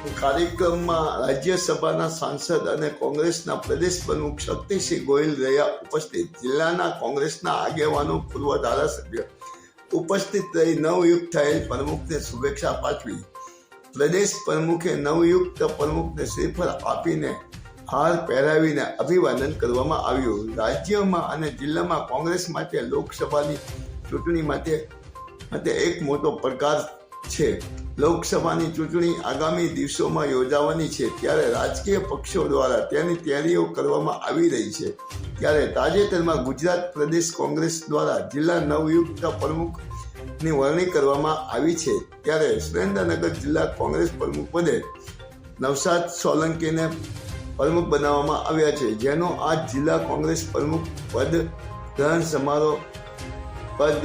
કાર્યક્રમમાં રાજ્યસભાના સાંસદ અને કોંગ્રેસના પ્રદેશ પ્રમુખ શક્તિસિંહ ગોયલ રહ્યા. ઉપસ્થિત જિલ્લાના કોંગ્રેસના આગેવાનો, પૂર્વ ધારાસભ્ય ઉપસ્થિત રહી નવયુક્ત થયેલ પ્રમુખને શુભેચ્છા પાઠવી. પ્રદેશ પ્રમુખે નવયુક્ત પ્રમુખને શ્રીફળ આપીને હાર પહેરાવીને અભિવાદન કરવામાં આવ્યું. રાજ્યમાં અને જિલ્લામાં કોંગ્રેસ માટે લોકસભાની ચૂંટણી માટે એક મોટો પડકાર છે. લોકસભાની ચૂંટણી આગામી દિવસોમાં યોજાવાની છે. ત્યારે રાજકીય પક્ષો દ્વારા તેની તૈયારીઓ કરવામાં આવી રહી છે. ત્યારે તાજેતરમાં ગુજરાત પ્રદેશ કોંગ્રેસ દ્વારા જિલ્લા નવયુક્ત પ્રમુખની વરણી કરવામાં આવી છે. ત્યારે સુરેન્દ્રનગર જિલ્લા કોંગ્રેસ પ્રમુખ પદે નવસાદ સોલંકીને પ્રમુખ બનાવવામાં આવ્યા છે. જેનો આ જિલ્લા કોંગ્રેસ પ્રમુખ પદ ગ્રહણ સમારોહ પદ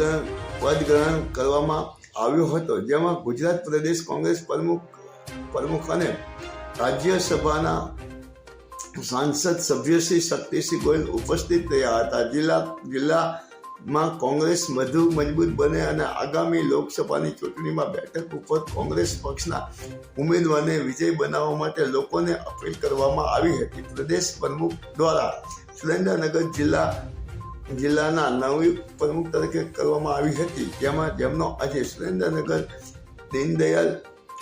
પદ ગ્રહણ કરવામાં આવ્યો હતો, જેમાં ગુજરાત પ્રદેશ કોંગ્રેસ પ્રમુખ પ્રમુખ અને રાજ્યસભાના સાંસદ સભ્ય શ્રી શક્તિસિંહ ગોયલ ઉપસ્થિત રહ્યા હતા. જિલ્લા, જિલ્લામાં કોંગ્રેસ વધુ મજબૂત બને અને આગામી લોકસભાની ચૂંટણીમાં બેઠક ઉપર કોંગ્રેસ પક્ષના ઉમેદવારને વિજય બનાવવા માટે લોકોને અપીલ કરવામાં આવી હતી. પ્રદેશ પ્રમુખ દ્વારા સુરેન્દ્રનગર જિલ્લા જિલ્લાના નવી પ્રમુખ તરીકે કરવામાં આવી હતી. જેમાં જેમનો આજે સુરેન્દ્રનગર દીનદયાલ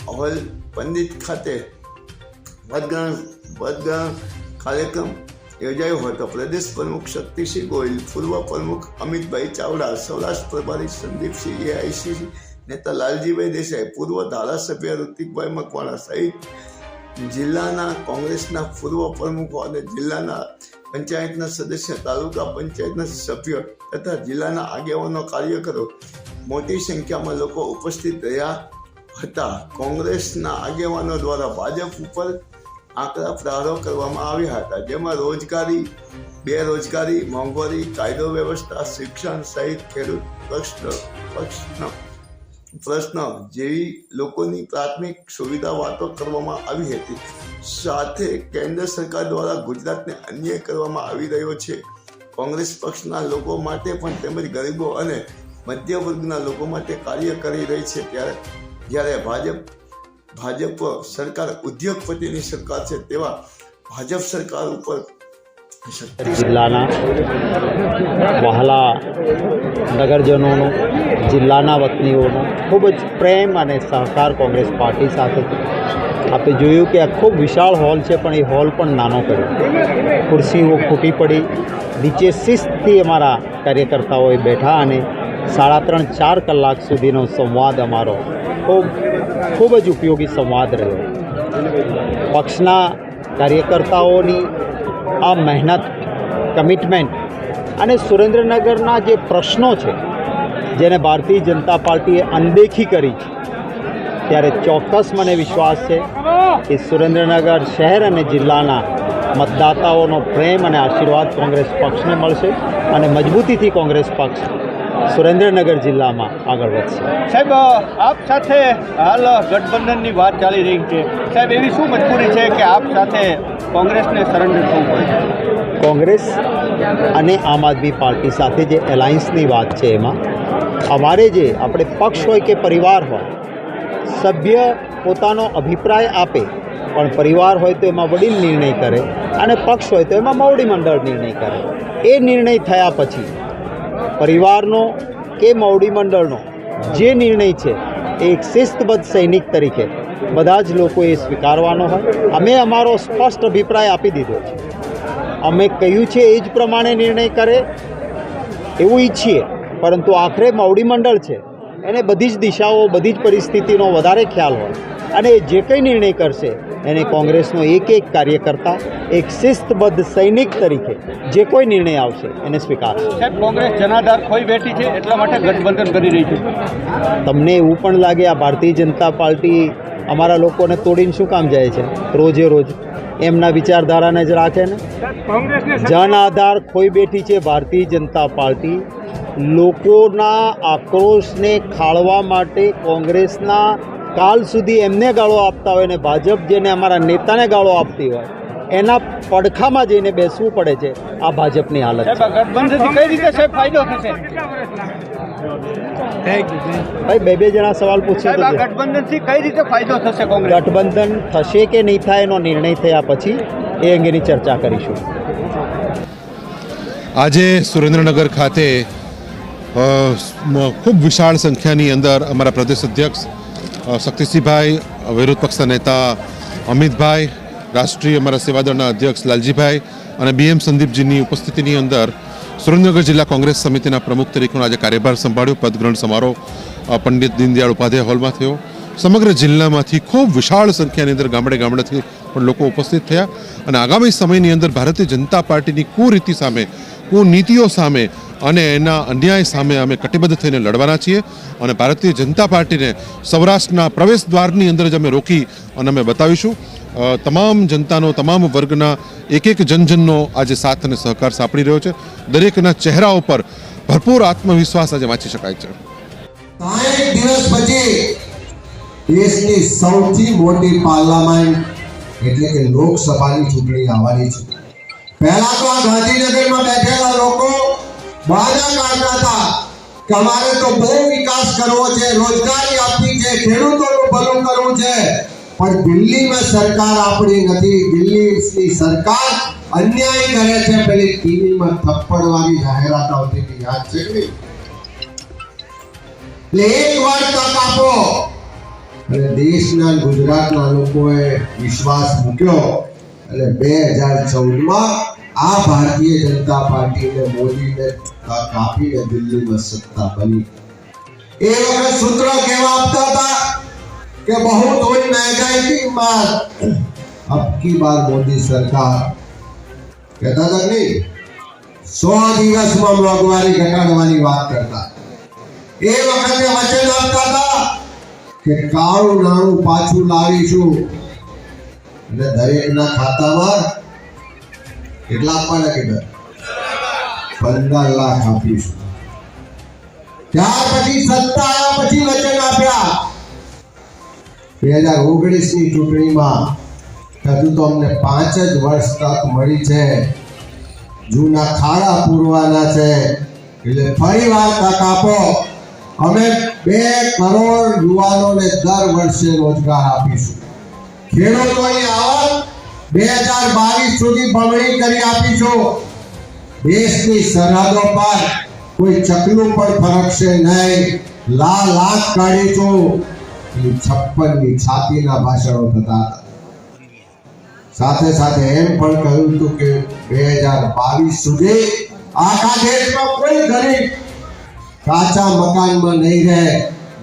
હોલ પંડિત ખાતે મતગણ મતગણ કાર્યક્રમ યોજાયો હતો. પ્રદેશ પ્રમુખ શક્તિસિંહ ગોહિલ, પૂર્વ પ્રમુખ અમિતભાઈ ચાવડા, સૌરાષ્ટ્ર પ્રભારી સંદીપસિંહ, એઆઈસી નેતા લાલજીભાઈ દેસાઈ, પૂર્વ ધારાસભ્ય ઋતિકભાઈ મકવાણા સહિત જિલ્લાના કોંગ્રેસના પૂર્વ પ્રમુખો અને જિલ્લાના પંચાયતના સદસ્ય, તાલુકા પંચાયતના સભ્યો તથા જિલ્લાના આગેવાનો કાર્યકરો મોટી સંખ્યામાં લોકો ઉપસ્થિત રહ્યા હતા. કોંગ્રેસના આગેવાનો દ્વારા ભાજપ ઉપર આંકડા પ્રારો કરવામાં આવ્યા હતા, જેમાં રોજગારી, બેરોજગારી, મોંઘવારી, કાયદો વ્યવસ્થા, શિક્ષણ સહિત ખેડૂત પ્રશ્ન પ્રશ્ન પ્રશ્ન. જેવી લોકોની પ્રાથમિક સુવિધા વાતો કરવામાં આવી હતી. સાથે કેન્દ્ર સરકાર દ્વારા ગુજરાતને અન્યાય કરવામાં આવી રહ્યો છે. કોંગ્રેસ પક્ષના લોકો માટે પણ તેમજ ગરીબો અને મધ્ય વર્ગના લોકો માટે કાર્ય કરી રહી છે. ત્યારે, જ્યારે ભાજપ ભાજપ સરકાર ઉદ્યોગપતિની સરકાર છે, તેવા ભાજપ સરકાર ઉપર જિલ્લાના વહાલા નગરજનોનો જિલ્લાના વતનીઓનો ખૂબ જ પ્રેમ અને સહકાર કોંગ્રેસ પાર્ટી સાથે છે આપણે જોયું કે આ ખૂબ વિશાળ હોલ છે પણ એ હોલ પણ નાનો કર્યો ખુરશીઓ ખૂટી પડી નીચે શિસ્તથી અમારા કાર્યકર્તાઓએ બેઠા અને સાડા ત્રણ ચાર કલાક સુધીનો સંવાદ અમારો ખૂબ ખૂબ જ ઉપયોગી સંવાદ રહ્યો. પક્ષના કાર્યકર્તાઓની આ મહેનત કમિટમેન્ટ અને સુરેન્દ્રનગરના જે પ્રશ્નો છે, જેને ભારતીય જનતા પાર્ટીએ અનદેખી કરી છે, ત્યારે ચોક્કસ મને વિશ્વાસ છે કે સુરેન્દ્રનગર શહેર અને જિલ્લાના મતદાતાઓનો પ્રેમ અને આશીર્વાદ કોંગ્રેસ પક્ષને મળશે અને મજબૂતીથી કોંગ્રેસ પક્ષ સુરેન્દ્રનગર જિલ્લામાં આગળ વધશે. સાહેબ આપ સાથે હાલ ગઠબંધનની વાત ચાલી રહી છે. સાહેબ એવી શું મજબૂરી છે કે આપ સાથે કોંગ્રેસને સરેન્ડર થવું પડે? કોંગ્રેસ અને આમ આદમી પાર્ટી સાથે જે એલાયન્સની વાત છે એમાં અમારે જે આપણે પક્ષ હોય કે પરિવાર હોય સભ્ય પોતાનો અભિપ્રાય આપે પણ પરિવાર હોય તો એમાં વડીલ નિર્ણય કરે અને પક્ષ હોય તો એમાં મોવડી મંડળ નિર્ણય કરે. એ નિર્ણય થયા પછી પરિવારનો કે મોવડી મંડળનો જે નિર્ણય છે એ એક શિસ્તબદ્ધ સૈનિક તરીકે બધા જ લોકોએ સ્વીકારવાનો હોય. અમે અમારો સ્પષ્ટ અભિપ્રાય આપી દીધો છે. અમે કહ્યું છે એ જ પ્રમાણે નિર્ણય કરે એવું ઈચ્છીએ. પરંતુ આખરે મોવડી મંડળ છે, એને બધી જ દિશાઓ, બધી જ પરિસ્થિતિનો વધારે ખ્યાલ હોય. અને એ જે કંઈ નિર્ણય કરશે એને કોંગ્રેસનો એક એક કાર્યકર્તા એક શિસ્તબદ્ધ સૈનિક તરીકે જે કોઈ નિર્ણય આવશે એને સ્વીકારશે. સાહેબ કોંગ્રેસ જનાધાર ખોઈ બેઠી છે એટલા માટે ગઠબંધન કરી રહી છે. તમને એવું પણ લાગે આ ભારતીય જનતા પાર્ટી અમારા લોકોને તોડીને શું કામ જાય છે? રોજે રોજ એમના વિચારધારાને જ રાખે ને? જન આધાર ખોઈ બેઠી છે ભારતીય જનતા પાર્ટી. લોકોના આક્રોશને ખાળવા માટે કોંગ્રેસના કાલ સુધી એમને ગાળો આપતા હોય ને ભાજપ જેને અમારા નેતાને ગાળો આપતી હોય એના પડખામાં જઈને બેસવું પડે છે. આ ભાજપની હાલત છે. સાહેબ આ ગઠબંધનથી કઈ રીતે સાહેબ ફાયદો થશે? ભાઈ બે બે જણા સવાલ પૂછે ગઠબંધનથી કઈ રીતે ફાયદો થશે કોંગ્રેસ ગઠબંધન થશે કે નહીં થાય એનો નિર્ણય થયા પછી એ અંગેની ચર્ચા કરીશું. આજે સુરેન્દ્રનગર ખાતે ખૂબ વિશાળ સંખ્યાની અંદર અમારા પ્રદેશ અધ્યક્ષ શક્તિસિંહભાઈ વિરોધ પક્ષના નેતા અમિતભાઈ, રાષ્ટ્રીય અમારા સેવાદળના અધ્યક્ષ લાલજીભાઈ અને બીએમ સંદીપજીની ઉપસ્થિતિની અંદર સુરેન્દ્રનગર જિલ્લા કોંગ્રેસ સમિતિના પ્રમુખ તરીકેનો આજે કાર્યભાર સંભાળ્યો. પદગ્રહણ સમારોહ પંડિત દીનદયાળ ઉપાધ્યાય હોલમાં થયો. સમગ્ર જિલ્લામાંથી ખૂબ વિશાળ સંખ્યાની અંદર ગામડે ગામડેથી પણ લોકો ઉપસ્થિત થયા. અને આગામી સમયની અંદર ભારતીય જનતા પાર્ટીની કુરીતિ સામે, કુનીતિઓ સામે અને એના અન્યાય સામે અમે કટિબદ્ધ થઈને લડવાના છીએ અને ભારતીય જનતા પાર્ટીને સૌરાષ્ટ્રના પ્રવેશ દ્વારની અંદર જ અમે રોકી અને અમે બતાવીશું. તમામ જનતાનો, તમામ વર્ગના એક એક જનજનનો આજે સાથ અને સહકાર સાંપડી રહ્યો છે. દરેકના ચહેરા ઉપર ભરપૂર આત્મવિશ્વાસ આજે વાંચી શકાય છે. દેશની સૌથી મોટી પાર્લામેન્ટ એટલે કે લોકસભાની ચૂંટણી આવવાની છે. પહેલા તો આ ગાંધીનગરમાં બેઠેલા લોકો બહાના કાઢતા હતા કે અમારે તો બહુ વિકાસ કરવો છે, રોજગારી આપવી છે, ખેડૂતોનું ભલું કરવું છે. પણ દિલ્હીમાં સરકાર આપણી નથી. દિલ્હીની સરકાર અન્યાય કરે છે. પેલી ટીવીમાં થપ્પડવાની જાહેરાત આવતી હતી. યાદ છે કે એટલે એક વાર તક આપો. અને દેશના ગુજરાતના લોકોએ વિશ્વાસ મૂક્યો. અને બે હજાર ચૌદમાં આ ભારતીય જનતા પાર્ટીને મોદીને તક આપીને દિલ્હીમાં સત્તા બની એ વખત સૂત્ર કેવા આપતા હતા કે બહુ થોડી મહેંગાઈ की मार अब की बार मोदी सरकार કહેતા હતા કે નહીં સો દિવસમાં મોંઘવારી ઘટાડવાની વાત કરતા એ વખતે વચન આપતા હતા કે કાળું નાણું પાછું લાવીશું અને દરેકના ખાતામાં કેટલા આપવાના કીધા પંદર લાખ આપીશું. ત્યાર પછી સત્તા આવ્યા પછી વચન આપ્યા. બે હજાર ઓગણીસની ચૂંટણીમાં હજુ તો અમને પાંચ જ વર્ષ તક મળી છે. જૂના ખાડા પૂરવાના છે. એટલે ફરી વાર તક આપો. અમે બે કરોડ યુવાનોને દર વર્ષે રોજગાર આપીશું. ખેડૂતોની આવક બે હજાર બાવીસ સુધી બમણી કરી આપીશું. દેશની સરહદો પર કોઈ ચકલું પણ ફરકશે નહીં. લાલ લાખ કાઢીશું. એ છપ્પનની છાતીના ભાષણો થતા સાથે સાથે એમ પણ કહ્યું હતું કે બે હજાર બાવીસ સુધી આખા દેશમાં કોઈ ગરીબ કાચા મકાનમાં નહીં રહે.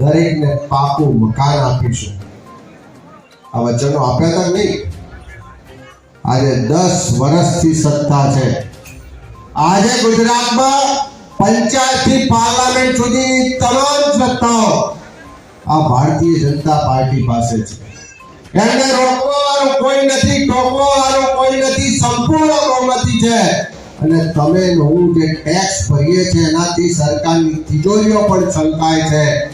દરેકને પાકું મકાન આપીશું. આ વચનો આપ્યા તક નહીં? આજે દસ વર્ષથી સત્તા છે. આજે ગુજરાતમાં પંચાયતથી પાર્લામેન્ટ સુધી તમામ સત્તાઓ આ ભારતીય જનતા પાર્ટી પાસે છે. એમને રોકવાનું કોઈ નથી ટોકવાનું કોઈ નથી, સંપૂર્ણ બહુમતી છે. અને તમે હું જે ટેક્સ ભરીએ છે એનાથી સરકારની તિજોરીઓ પણ છલકાય છે.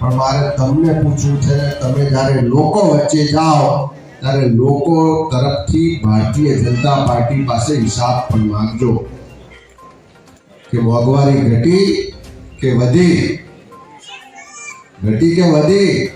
પણ મારે તમને પૂછવું છે તમે જ્યારે લોકો વચ્ચે જાઓ ત્યારે લોકો તરફથી ભારતીય જનતા પાર્ટી પાસે હિસાબ પણ માંગજો. કે મોંઘવારી ઘટી કે વધી? ઘટી કે વધી?